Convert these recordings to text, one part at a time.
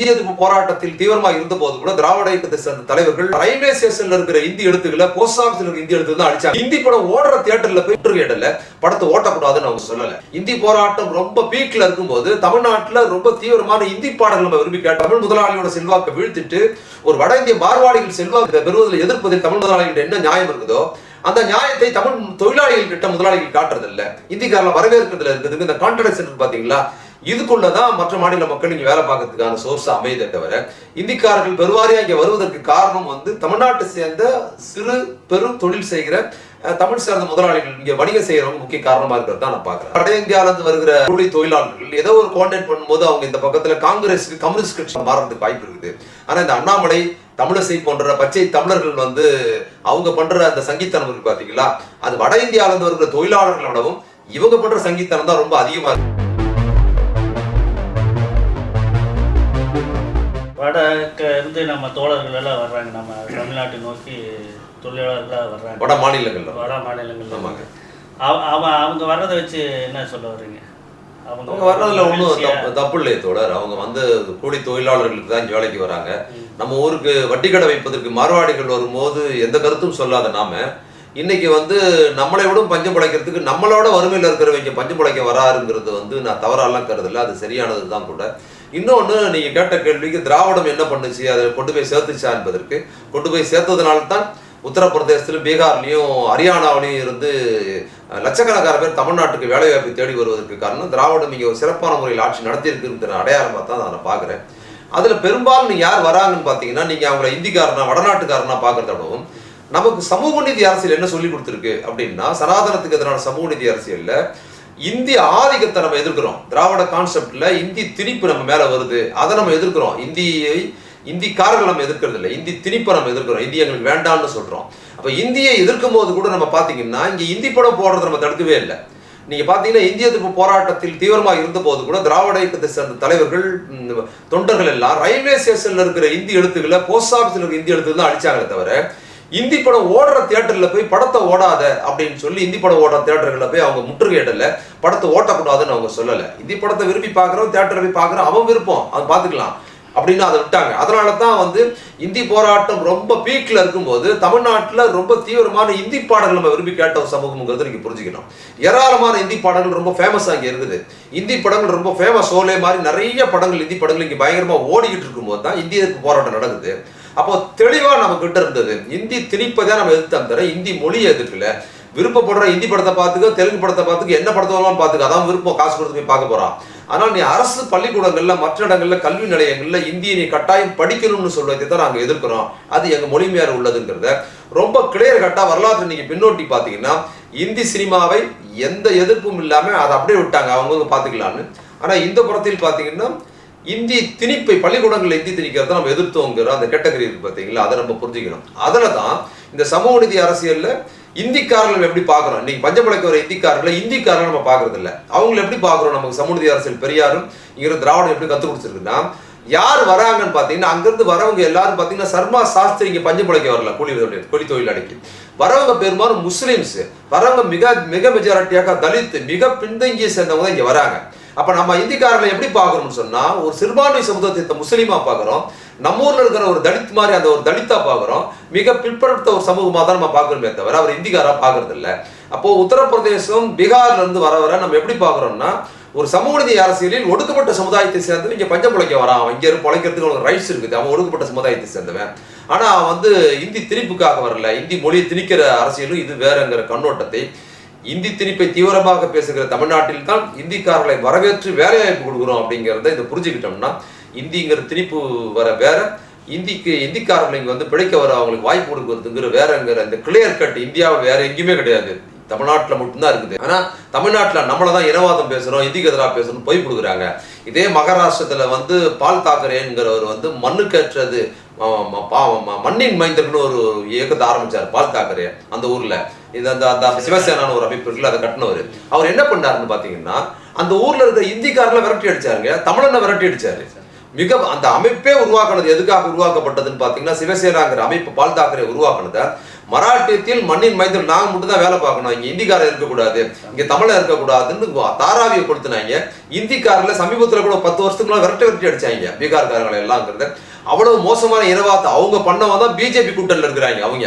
இந்திய எதிர்ப்பு போராட்டத்தில் தீவிரமாக இருந்த போது கூட திராவிட இயக்கத்தை சேர்ந்த தலைவர்கள் ரயில்வே ஸ்டேஷன்ல இருக்கிற இந்தி எழுத்துக்களை போஸ்ட் ஆபீஸ்ல இருக்கிற இந்தி எழுத்து தான் அடிச்சாங்க. இந்தி படம் ஓடுற தியேட்டர்ல போய் முற்றுகையிடல படத்தை ஓட்டக்கூடாதுன்னு அவங்க சொல்லல. இந்தி போராட்டம் ரொம்ப பீக்ல இருக்கும்போது தமிழ்நாட்டுல ரொம்ப தீவிரமான இந்தி பாடல்கள் நம்ம விரும்பி கேட்ட தமிழ் முதலாளியோட செல்வாக்கை வீழ்த்திட்டு ஒரு வட இந்திய மார்வாடிகள் செல்வாக்கை பெறுவதில் எதிர்ப்பதில் தமிழ் முதலாளிகிட்ட என்ன நியாயம் இருக்குதோ அந்த நியாயத்தை தமிழ் தொழிலாளிகள் கிட்ட முதலாளிகள் காட்டுறது இல்ல இந்திக்காரல வரவேற்கிறதுல இருக்குதுங்க. இந்த கான்ட்ரடக்ஷன் பாத்தீங்களா? இதுக்குள்ள இதுக்குள்ளதான் மற்ற மாநில மக்கள் இங்கே வேலை பார்க்கறதுக்கான சோர்ஸ் அமையதே தவிர இந்திக்காரர்கள் பெருவாரியா இங்க வருவதற்கு காரணம் வந்து தமிழ்நாட்டை சேர்ந்த சிறு பெரும் தொழில் செய்கிற தமிழ் சேர்ந்த முதலாளிகள் இங்க வணிகம் செய்யறவங்க முக்கிய காரணமா இருக்கிறது தான் நான் பாக்குறேன் வட இந்தியால இருந்து வருகிற கூலி தொழிலாளர்கள் ஏதோ ஒரு கான்டாக்ட் பண்ணும்போது அவங்க இந்த பக்கத்துல காங்கிரஸுக்கு கம்யூனிஸ்ட் கட்சி மாறதுக்கு வாய்ப்பு இருக்குது. ஆனா இந்த அண்ணாமலை தமிழிசை போன்ற பச்சை தமிழர்கள் வந்து அவங்க பண்ற அந்த சங்கீத்தனம் இருக்கு பாத்தீங்களா? அது வட இந்தியால இருந்து வருகிற தொழிலாளர்களை விடவும் இவங்க பண்ற சங்கீத்தனம் தான் ரொம்ப அதிகமா இருக்கு. வடக்க இருந்து நம்ம தோழர்கள் எல்லாம் வர்றாங்க. நம்ம தமிழ்நாட்டை நோக்கி தொழிலாளர்களாக வர்றாங்க. வட மாநிலங்கள்ல. வட மாநிலங்கள்ல. ஆமாங்க. அவ- அவ- அவங்க வர்றதை வச்சு என்ன சொல்ல வர்றீங்க? அவங்க வர்றதுல ஒன்றும் தப்பு இல்லையே தோழர். அவங்க வந்து கூலி தொழிலாளர்களுக்கு தான் வேலைக்கு வராங்க. நம்ம ஊருக்கு வட்டி கடை வைப்பதற்கு மார்வாடிகள் வரும்போது எந்த கருத்தும் சொல்லாத நாம இன்னைக்கு வந்து நம்மளை விட பஞ்சம் பிழைக்கிறதுக்கு நம்மளோட வறுமையில் இருக்கிறவங்க பஞ்சம் பிழைக்க வராருங்கிறது வந்து நான் தவறாலாம் கருதல. அது சரியானது தான் கூட. இன்னொன்று நீங்கள் கேட்ட கேள்விக்கு திராவிடம் என்ன பண்ணுச்சு? அதை கொண்டு போய் சேர்த்துச்சா என்பதற்கு கொண்டு போய் சேர்த்ததுனால தான் உத்தரப்பிரதேசத்திலும் பீகார்லேயும் ஹரியானாவிலையும் இருந்து லட்சக்கணக்கான பேர் தமிழ்நாட்டுக்கு வேலைவாய்ப்பு தேடி வருவதற்கு காரணம் திராவிடம் இங்கே ஒரு சிறப்பான முறையில் ஆட்சி நடத்தியிருக்குங்கிற அடையாளமாக தான் நான் பார்க்குறேன். அதில் பெரும்பாலும் யார் வராங்கன்னு பார்த்தீங்கன்னா நீங்கள் அவங்கள இந்திக்காரனா வடநாட்டுக்காரனா பார்க்குறதோடவும் நமக்கு சமூக நீதி அரசியல் என்ன சொல்லி கொடுத்துருக்கு அப்படின்னா சனாதனத்துக்கு எதிரான சமூக நீதி அரசியல்ல இந்திய ஆதிக்கத்தை நம்ம எதிர்க்கிறோம். திராவிட கான்செப்ட்ல இந்தி திணிப்பு நம்ம மேல வருது. அதை நம்ம எதிர்க்கிறோம். இந்தியை இந்திக்காரர்கள் நம்ம எதிர்க்கிறது இல்லை இந்தி திணிப்பை நம்ம எதிர்க்கிறோம். இந்தி எங்களுக்கு வேண்டாம்னு சொல்றோம். அப்ப இந்தியை எதிர்க்கும் போது கூட நம்ம பாத்தீங்கன்னா இங்க இந்தி படம் போடுறத நம்ம தடுக்கவே இல்லை. நீங்க பாத்தீங்கன்னா இந்திய எதிர்ப்பு போராட்டத்தில் தீவிரமாக இருந்த போது கூட திராவிட இயக்கத்தை சேர்ந்த தலைவர்கள் தொண்டர்கள் எல்லாம் ரயில்வே ஸ்டேஷன்ல இருக்கிற இந்தி எழுத்துக்களை போஸ்ட் ஆஃபீஸில் இருக்கிற இந்தி எழுத்துக்கள் தான் அடிச்சாங்களே தவிர இந்தி படம் ஓடுற தேட்டரில் போய் படத்தை ஓடாத அப்படின்னு சொல்லி இந்தி படம் ஓடுற தியேட்டர்ல போய் அவங்க முற்றுகையிடல படத்தை ஓட்டக்கூடாதுன்னு அவங்க சொல்லலை. இந்தி படத்தை விரும்பி பார்க்குறோம் தேட்டரை போய் பார்க்குறோம் அவன் விருப்பம். அது பார்த்துக்கலாம் அப்படின்னு அதை விட்டாங்க. அதனால தான் வந்து இந்தி போராட்டம் ரொம்ப பீக்கில் இருக்கும்போது தமிழ்நாட்டில் ரொம்ப தீவிரமான இந்தி பாடல்கள் நம்ம விரும்பி கேட்ட ஒரு சமூகம்ங்கிறது நீங்கள் புரிஞ்சுக்கணும். ஏராளமான இந்தி பாடல்கள் ரொம்ப ஃபேமஸ் அங்கே இருக்குது. இந்தி படங்கள் ரொம்ப ஃபேமஸ் ஓலே மாதிரி நிறைய படங்கள் இந்தி படங்கள் இங்கே பயங்கரமாக ஓடிக்கிட்டு இருக்கும்போது தான் இந்திய போராட்டம் நடக்குது. அப்போ தெளிவா நம்ம கிட்ட இருந்தது. இந்தி திணிப்பதை நம்ம எதிர்த்தோம் தவிர இந்தி மொழியை எதிர்க்கல விருப்பப்படுற இந்தி படத்தை பார்த்துக்க தெலுங்கு படத்தை பார்த்துக்க என்ன படத்தை வேணாலும் பார்த்துக்க அதான் விருப்பம். காசு கொடுத்து போய் பார்க்க போறான். ஆனால் நீ அரசு பள்ளிக்கூடங்கள்ல மற்ற இடங்கள்ல கல்வி நிலையங்கள்ல இந்தியை நீ கட்டாயம் படிக்கணும்னு சொல்வதை தான் நாங்கள் எதிர்க்கிறோம். அது எங்க மொழிமையார் உள்ளதுங்கிறத ரொம்ப கிளியர் கட்டா வரலாற்று நீங்க பின்னோட்டி பாத்தீங்கன்னா இந்தி சினிமாவை எந்த எதிர்ப்பும் இல்லாம அதை அப்படியே விட்டாங்க. அவங்க பாத்துக்கலாம்னு ஆனா இந்த புறத்தில் பாத்தீங்கன்னா இந்தி திணிப்பை பள்ளிக்கூடங்களில் இந்தி திணிக்கிறத நம்ம எதிர்த்தோங்கிற அந்த கேட்டகரி இருக்கு பார்த்தீங்களா அதை நம்ம புரிஞ்சுக்கணும். அதில் தான் இந்த சமூக நிதி அரசியலில் இந்திக்காரர்கள் எப்படி பார்க்குறோம் இன்னைக்கு பஞ்சமலைக்கு வர இந்திக்காரர்களை இந்திக்காரர்கள் நம்ம பார்க்கறது இல்லை அவங்களை எப்படி பார்க்குறோம் நமக்கு சமூக நிதி அரசியல் பெரியாரும் இங்கிருந்து திராவிடம் எப்படி கற்றுக் கொடுத்துருக்குன்னா யார் வராங்கன்னு பார்த்தீங்கன்னா அங்கேருந்து வரவங்க எல்லாரும் பார்த்தீங்கன்னா சர்மா சாஸ்திரி இங்கே பஞ்சமலைக்கு வரல கூலி தொழில் கூலி தொழிலாளிக்கு. வரவங்க பெரும்பாலும் முஸ்லீம்ஸ். வரவங்க மிக மிக மெஜாரிட்டியாக தலித் மிக பின்தங்கிய சேர்ந்தவங்க தான் இங்கே வராங்க. அப்ப நம்ம இந்திக்காரர்களை எப்படி பார்க்கறோம்னு சொன்னா ஒரு சிறுபான்மை சமுதாயத்தை முஸ்லீமா பார்க்குறோம். நம்ம ஊர்ல இருக்கிற ஒரு தலித் மாதிரி அந்த ஒரு தலித்தா பார்க்குறோம். மிக பிற்படுத்த ஒரு சமூகமா தான் நம்ம பார்க்குறோமே தவிர அவர் இந்திக்காரா பார்க்கறது இல்ல. அப்போ உத்தரப்பிரதேசம் பீகார்ல இருந்து வர வர நம்ம எப்படி பார்க்கறோம்னா ஒரு சமூக நீதி அரசியலில் ஒடுக்கப்பட்ட சமுதாயத்தை சேர்ந்து இங்க பஞ்சம் பிழைக்க வரான். அவன் இங்க இருந்து பிழைக்கிறதுக்கு அவனுக்கு ரைட்ஸ் இருக்குது. அவன் ஒடுக்கப்பட்ட சமுதாயத்தை சேர்ந்தவன். ஆனா அவன் வந்து இந்தி திணிப்புக்காக வரல. இந்தி மொழியை திணிக்கிற அரசியலும் இது வேறங்கிற கண்ணோட்டத்தை இந்தி திணிப்பை தீவிரமாக பேசுகிற தமிழ்நாட்டில் தான் இந்திக்காரர்களை வரவேற்று வேலைவாய்ப்பு கொடுக்குறோம் அப்படிங்கிறத இதை புரிஞ்சுக்கிட்டோம்னா இந்திங்கிற திணிப்பு வர வேற இந்திக்கு இந்திக்காரர்கள் இங்கே வந்து பிழைக்க வர அவங்களுக்கு வாய்ப்பு கொடுக்கறதுங்கிற வேறங்கிற இந்த கிளியர் கட் இந்தியாவை வேற எங்கேயுமே கிடையாது. தமிழ்நாட்டில் மட்டும்தான் இருக்குது. ஆனால் தமிழ்நாட்டில் நம்மளை தான் இனவாதம் பேசுகிறோம் இந்திக்கு எதிராக பேசுகிறோம் பொய் கொடுக்குறாங்க. இதே மகாராஷ்டிரத்தில் வந்து பால் தாக்கரேங்கிறவர் வந்து மண்ணுக்கேற்றது மண்ணின் மைந்தர்னு ஒரு இயக்கத்தை ஆரம்பிச்சார். பால் தாக்கரே அந்த ஊர்ல. இது அந்த அந்த சிவசேனான ஒரு அமைப்பு இருக்குல்ல அதை கட்டினவர். அவர் என்ன பண்ணாருன்னு பாத்தீங்கன்னா அந்த ஊர்ல இருக்கிற இந்திக்காரில் விரட்டி அடிச்சாருங்க. தமிழனை விரட்டி அடிச்சாரு. மிக அந்த அமைப்பே உருவாக்குனது எதுக்காக உருவாக்கப்பட்டதுன்னு பார்த்தீங்கன்னா சிவசேனாங்கிற அமைப்பு பால் தாக்கரே உருவாக்குனத மராட்டியத்தில் மண்ணின் மைந்தர் நாங்கள் மட்டும் தான் வேலை பார்க்கணும். இங்கே இந்திக்காரர் இருக்கக்கூடாது. இங்கே தமிழர் இருக்கக்கூடாதுன்னு தாராவியை கொடுத்துனாங்க இந்திக்காரில் சமீபத்தில் கூட பத்து வருஷத்துக்குள்ள விரட்டி விரட்டி அடிச்சாங்க. பீகார்காரங்களை எல்லாம்ங்கிறது அவ்வளவு மோசமான இனவாத்தை அவங்க பண்ணவங்க தான் பிஜேபி கூட்டணியில் இருக்கிறாங்க அவங்க.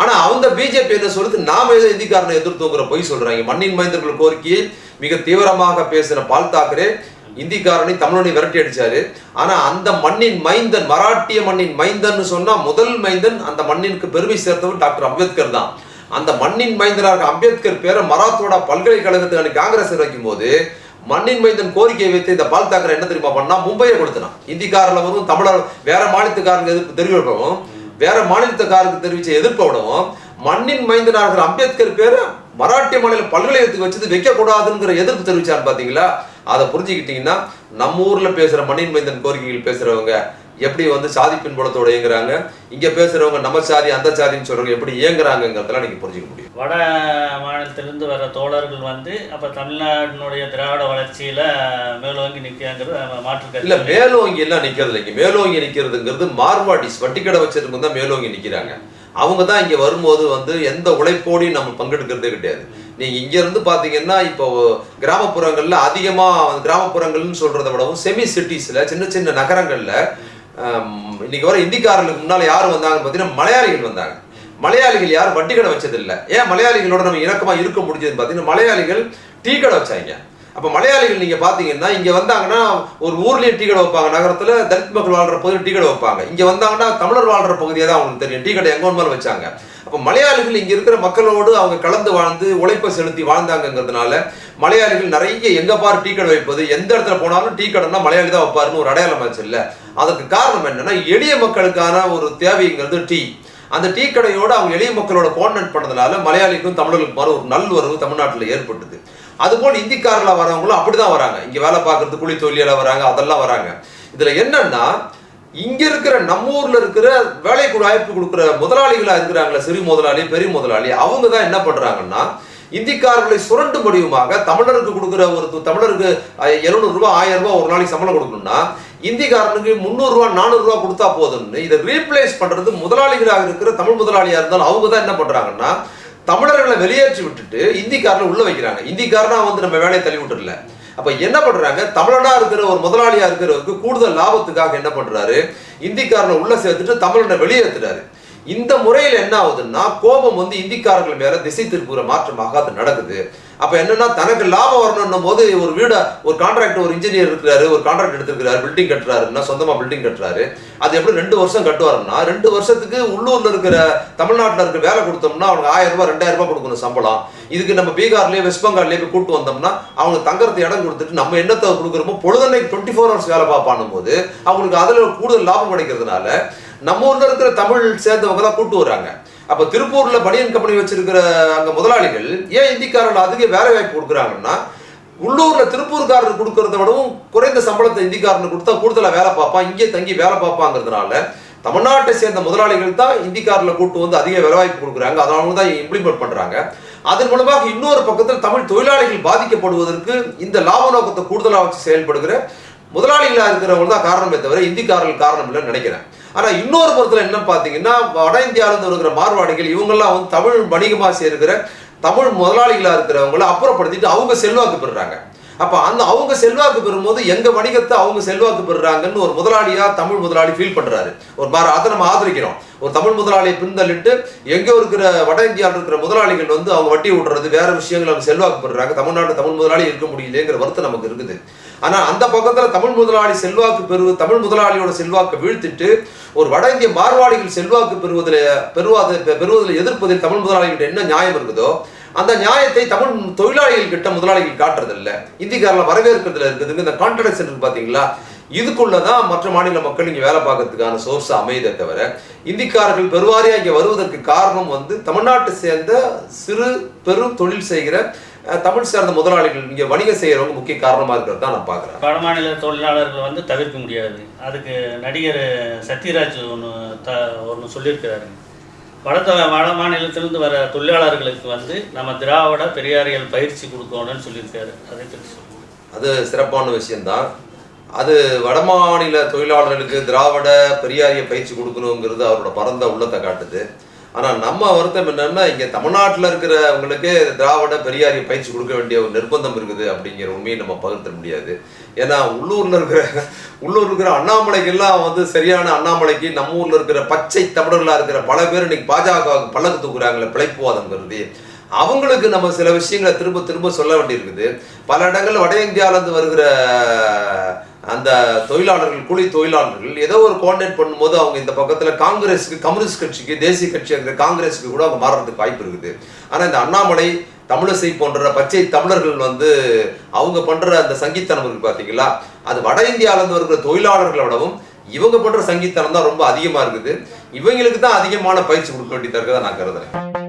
ஆனா அவங்க பிஜேபி என்ன சொல்லுது? நாம ஏதோ இந்திக்காரனை எதிர்த்துங்கிற பொய் சொல்றாங்க. மண்ணின் மைந்தர்கள் கோரிக்கையை மிக தீவிரமாக பேசின பால் தாக்கரே இந்திக்காரனை தமிழனை விரட்டி அடிச்சாரு. ஆனா அந்த மண்ணின் மைந்தன் மராட்டிய மண்ணின் மைந்தன் சொன்னா முதல் மைந்தன் அந்த மண்ணிற்கு பெருமை சேர்த்தவர் டாக்டர் அம்பேத்கர் தான். அந்த மண்ணின் மைந்தனாக அம்பேத்கர் பேரை மராத்தோட பல்கலைக்கழகத்துக்கு காங்கிரஸ் வைக்கும் போது மண்ணின் மைந்தன் கோரிக்கையை வைத்து இந்த பால் தாக்கரே என்ன தெரியுமா பண்ணா? மும்பையை கொடுத்தனான். இந்திக்காரில் வரும் தமிழர் வேற மாநிலத்துக்காரங்க எதிர்ப்பு தெரிவிப்பவும் வேற மாநிலத்துக்காரருக்கு தெரிவிச்ச எதிர்ப்பை விடவும் மண்ணின் மைந்தனாக இருக்கிற அம்பேத்கர் பேரை மராட்டிய மாநில பல்கலைக்கழகத்துக்கு வச்சது வைக்க கூடாதுங்கிற எதிர்ப்பு தெரிவிச்சார் பாத்தீங்களா? அதை புரிஞ்சுக்கிட்டீங்கன்னா நம்ம ஊர்ல பேசுற மண்ணின் மைந்தன் கோரிக்கைகள் பேசுறவங்க எப்படி வந்து சாதி பின்புலத்தோட இயங்குறாங்க இங்க பேசுறவங்க நம்ம சாதி அந்த சாதின்னு சொல்றவங்க எப்படி இயங்குறாங்கிறதெல்லாம் நீங்க புரிஞ்சுக்க முடியும். வட மாநிலத்திலிருந்து வர தோழர்கள் வந்து அப்ப தமிழ்நாட்டினுடைய திராவிட வளர்ச்சியில மேலோங்கி நிற்கிறாங்கிறது மாற்று இல்ல மேலோங்கி எல்லாம் நிக்கிறது இல்லைங்க மேலோங்கி நிக்கிறதுங்கிறது மார்வாடிஸ் வட்டிக்கடை வச்சிருக்கவங்க தான் மேலோங்கி நிக்கிறாங்க. அவங்க தான் இங்க வரும்போது வந்து எந்த உழைப்போடையும் நம்ம பங்கெடுக்கிறதே கிடையாது. நீங்கள் இங்கேருந்து பார்த்தீங்கன்னா இப்போ கிராமப்புறங்களில் அதிகமாக கிராமப்புறங்கள்னு சொல்கிறத விடவும் செமி சிட்டிஸில் சின்ன சின்ன நகரங்களில் இன்னைக்கு வர இந்திக்காரர்களுக்கு முன்னால் யார் வந்தாங்கன்னு பார்த்தீங்கன்னா மலையாளிகள் வந்தாங்க. மலையாளிகள் யாரும் வட்டி கடை வச்சதில்லை. ஏன் மலையாளிகளோட நம்ம இணக்கமாக இருக்க முடிஞ்சதுன்னு பார்த்தீங்கன்னா மலையாளிகள் டீ கடை வச்சாங்க. அப்போ மலையாளிகள் நீங்கள் பார்த்தீங்கன்னா இங்கே வந்தாங்கன்னா ஒரு ஊர்லேயே டீ கடை வைப்பாங்க. நகரத்தில் தலித் மக்கள் வாழ்கிற பகுதியில் டீ கடை வைப்பாங்க. இங்கே வந்தாங்கன்னா தமிழர் வாழ்கிற பகுதியை தான் அவங்களுக்கு தெரியும். டீ கடை எங்க மேலே வச்சாங்க. அப்போ மலையாளிகள் இங்கே இருக்கிற மக்களோடு அவங்க கலந்து வாழ்ந்து உழைப்பை செலுத்தி வாழ்ந்தாங்கங்கிறதுனால மலையாளிகள் நிறைய எங்கே பாரு டீ கடை வைப்பது எந்த இடத்துல போனாலும் டீ கடைனா மலையாளி தான் வைப்பாருன்னு ஒரு அடையாளம் ஆச்சு அதற்கு அதுக்கு காரணம் என்னன்னா எளிய மக்களுக்கான ஒரு தேவைங்கிறது டீ. அந்த டீ கடையோடு அவங்க எளிய மக்களோட கோஆர்டினேட் பண்ணதுனால மலையாளிக்கும் தமிழர்களுக்கும் ஒரு நல்லுறவு தமிழ்நாட்டில் ஏற்பட்டது. அதுபோல் இந்திக்காரில் வரவங்களும் அப்படிதான் வராங்க. இங்கே வேலை பார்க்கறது கூலி தொழிலாளர் வராங்க அதெல்லாம் வராங்க. இதில் என்னன்னா இங்க இருக்கிற நம்ம ஊர்ல இருக்கிற வேலைக்கு வாய்ப்பு கொடுக்குற முதலாளிகளா இருக்கிறாங்களே சிறு முதலாளி பெரிய முதலாளி அவங்க தான் என்ன பண்றாங்கன்னா இந்திக்காரர்களை சுரண்டு முடியுமாக தமிழருக்கு கொடுக்குற ஒரு தமிழருக்கு எழுநூறு ரூபாய் ஆயிரம் ரூபாய் ஒரு நாளைக்கு சம்பளம் கொடுக்கணும்னா இந்திக்காரனுக்கு முந்நூறு ரூபாய் நானூறு ரூபாய் கொடுத்தா போதும்னு இதை ரீப்ளேஸ் பண்றது முதலாளிகளாக இருக்கிற தமிழ் முதலாளியா இருந்தாலும் அவங்க தான் என்ன பண்றாங்கன்னா தமிழர்களை வெளியேற்றி விட்டுட்டு இந்திக்காரனை உள்ள வைக்கிறாங்க. இந்திக்காரனா வந்து நம்ம வேலையை தள்ளி விட்டுறல. அப்ப என்ன பண்றாங்க? தமிழனா இருக்கிற ஒரு முதலாளியா இருக்கிறவருக்கு கூடுதல் லாபத்துக்காக என்ன பண்றாரு? இந்திக்காரனை உள்ள சேர்த்துட்டு தமிழனை வெளியேற்றுறாரு இந்த முறையில் என்ன ஆகுதுன்னா கோபம் வந்து இந்திக்காரர்கள் மேல திசை திருப்புகிற மாற்றமாக அது நடக்குது. அப்போ என்னன்னா தனக்கு லாபம் வரணும்னும் போது ஒரு வீடு ஒரு கான்ட்ராக்ட் ஒரு இன்ஜினியர் இருக்கிறாரு ஒரு கான்ட்ராக்ட் எடுத்திருக்கிறாரு பில்டிங் கட்டுறாருன்னா சொந்தமாக பில்டிங் கட்டுறாரு. அது எப்படி ரெண்டு வருஷம் கட்டுவாருன்னா ரெண்டு வருஷத்துக்கு உள்ளூரில் இருக்கிற தமிழ்நாட்டில் இருக்க வேலை கொடுத்தோம்னா அவனுக்கு ஆயிரம் ரூபாய் ரெண்டாயிரம் ரூபாய் கொடுக்கணும் சம்பளம். இதுக்கு நம்ம பீகார்லேயே வெஸ்ட் பெங்கால்லேயே போய் கூட்டு வந்தோம்னா அவங்களுக்கு தங்கறது இடம் கொடுத்துட்டு நம்ம என்னத்தை கொடுக்குறோமோ பொழுதன்னைக்கு டுவெண்ட்டி ஃபோர் ஹவர்ஸ் வேலை பார்ப்பானும் போது அவங்களுக்கு அதில் கூடுதல் லாபம் கிடைக்கிறதுனால நம்ம ஊரில் இருக்கிற தமிழ் சேர்ந்தவங்க தான் கூட்டு வராங்க அப்ப திருப்பூர்ல பனியன் கம்பெனி வச்சிருக்கிற அங்க முதலாளிகள் ஏன் இந்திக்காரர்கள் அதிக வேலை வாய்ப்பு கொடுக்குறாங்கன்னா உள்ளூர்ல திருப்பூர்காரர் கொடுக்கறத விடவும் குறைந்த சம்பளத்தை இந்திக்காரனு கொடுத்தா கூடுதலா வேலை பார்ப்பான் இங்கே தங்கி வேலை பார்ப்பாங்கிறதுனால தமிழ்நாட்டை சேர்ந்த முதலாளிகள் தான் இந்திக்காரில் கூட்டு வந்து அதிக வேலைவாய்ப்பு கொடுக்குறாங்க. அதனால தான் இம்ப்ளிமெண்ட் பண்றாங்க. அதன் மூலமாக இன்னொரு பக்கத்தில் தமிழ் தொழிலாளிகள் பாதிக்கப்படுவதற்கு இந்த லாப நோக்கத்தை கூடுதலாக வச்சு செயல்படுகிற முதலாளிகளாக இருக்கிறவங்க தான் காரணமே தவிர இந்திக்காரர்கள் காரணம் இல்லைன்னு நினைக்கிறேன். ஆனா இன்னொரு புறத்துல என்ன பாத்தீங்கன்னா வட இந்தியால இருந்து இருக்கிற மார்வாடிகள் இவங்கெல்லாம் வந்து தமிழ் வணிகமா சேர்க்கிற தமிழ் முதலாளிகளா இருக்கிறவங்கள அப்புறப்படுத்திட்டு அவங்க செல்வாக்கு பெறுறாங்க. அப்போ அந்த அவங்க செல்வாக்கு பெறும்போது எங்கள் வணிகத்தை அவங்க செல்வாக்கு பெறுறாங்கன்னு ஒரு முதலாளியாக தமிழ் முதலாளி ஃபீல் பண்ணுறாரு ஒரு மாற அதை நம்ம ஆதரிக்கிறோம். ஒரு தமிழ் முதலாளியை பின்தள்ளிட்டு எங்கே இருக்கிற வட இந்தியாவில் இருக்கிற முதலாளிகள் வந்து அவங்க வட்டி விடுறது வேற விஷயங்கள் அவங்க செல்வாக்கு பெறுறாங்க. தமிழ்நாட்டில் தமிழ் முதலாளி இருக்க முடியலங்கிற வருத்தம் நமக்கு இருக்குது. ஆனால் அந்த பக்கத்தில் தமிழ் முதலாளி செல்வாக்கு பெறுவது தமிழ் முதலாளியோட செல்வாக்கை வீழ்த்திட்டு ஒரு வட இந்திய மார்வாடிகள் செல்வாக்கு பெறுவதில் பெறுவாத பெறுவதில் எதிர்ப்பதில் தமிழ் முதலாளிகிட்ட என்ன நியாயம் இருக்குதோ அந்த நியாயத்தை தமிழ் தொழிலாளிகள் கிட்ட முதலாளிகள் காட்டுறதில்ல. இந்திக்காரில் வரவேற்கிறதுல இருக்கிறதுக்கு இந்த கான்ட்ரடக்ஷன் இருக்கு இதுக்குள்ள தான் மற்ற மாநில மக்கள் இங்கே வேலை பார்க்கறதுக்கான சோர்ஸ் அமையதே தவிர இந்திக்காரர்கள் பெருவாரியாக இங்கே வருவதற்கு காரணம் வந்து தமிழ்நாட்டை சேர்ந்த சிறு பெரும் தொழில் செய்கிற தமிழ் சேர்ந்த முதலாளிகள் இங்கே வணிகம் செய்கிறவங்க முக்கிய காரணமாக இருக்கிறது தான் நான் பார்க்குறேன். வட மாநில தொழிலாளர்கள் வந்து தவிர்க்க முடியாது. அதுக்கு நடிகர் சத்யராஜ் ஒன்று த ஒன்று சொல்லியிருக்கிறாரு. வட வட மாநிலத்திலிருந்து வர தொழிலாளர்களுக்கு வந்து நம்ம திராவிட பெரியாரியல் பயிற்சி கொடுக்கணும்னு சொல்லியிருக்காரு. அதை பற்றி அது சிறப்பான விஷயம்தான். அது வடமாநில தொழிலாளர்களுக்கு திராவிட பெரியாரிய பயிற்சி கொடுக்கணுங்கிறது அவரோட பரந்த உள்ளத்தை காட்டுது. ஆனால் நம்ம வருத்தம் என்னன்னா இங்கே தமிழ்நாட்டில் இருக்கிறவங்களுக்கு திராவிட பெரியாரி பயிற்சி கொடுக்க வேண்டிய ஒரு நிர்பந்தம் இருக்குது அப்படிங்கிற உண்மையை நம்ம பகிர்த்த முடியாது. ஏன்னா உள்ளூரில் இருக்கிற உள்ளூர் இருக்கிற அண்ணாமலைக்கெல்லாம் வந்து சரியான அண்ணாமலைக்கு நம்ம ஊரில் இருக்கிற பச்சை தமிழர்களாக இருக்கிற பல பேர் இன்னைக்கு பாஜக பல்லக்கு தூக்குறாங்களே பிழைப்புவாதம் கருதி அவங்களுக்கு நம்ம சில விஷயங்களை திரும்ப திரும்ப சொல்ல வேண்டியிருக்குது. பல இடங்கள்ல வட இந்தியாவிலேருந்து வருகிற அந்த தொழிலாளர்கள் கூலி தொழிலாளர்கள் ஏதோ ஒரு கோஆர்டினேட் பண்ணும்போது அவங்க இந்த பக்கத்தில் காங்கிரஸுக்கு கம்யூனிஸ்ட் கட்சிக்கு தேசிய கட்சி இருக்கிற காங்கிரஸுக்கு கூட அவங்க மாறுறதுக்கு வாய்ப்பு இருக்குது. ஆனால் இந்த அண்ணாமலை தமிழிசை போன்ற பச்சை தமிழர்கள் வந்து அவங்க பண்ணுற அந்த சங்கீத்தனம் இருக்கு பார்த்தீங்களா அது வட இந்தியாவில் இருந்து வருகிற தொழிலாளர்களை விடவும் இவங்க பண்ணுற சங்கீத்தனம் தான் ரொம்ப அதிகமாக இருக்குது. இவங்களுக்கு தான் அதிகமான பயிற்சி கொடுக்க வேண்டியதாக நான் கருதுறேன்.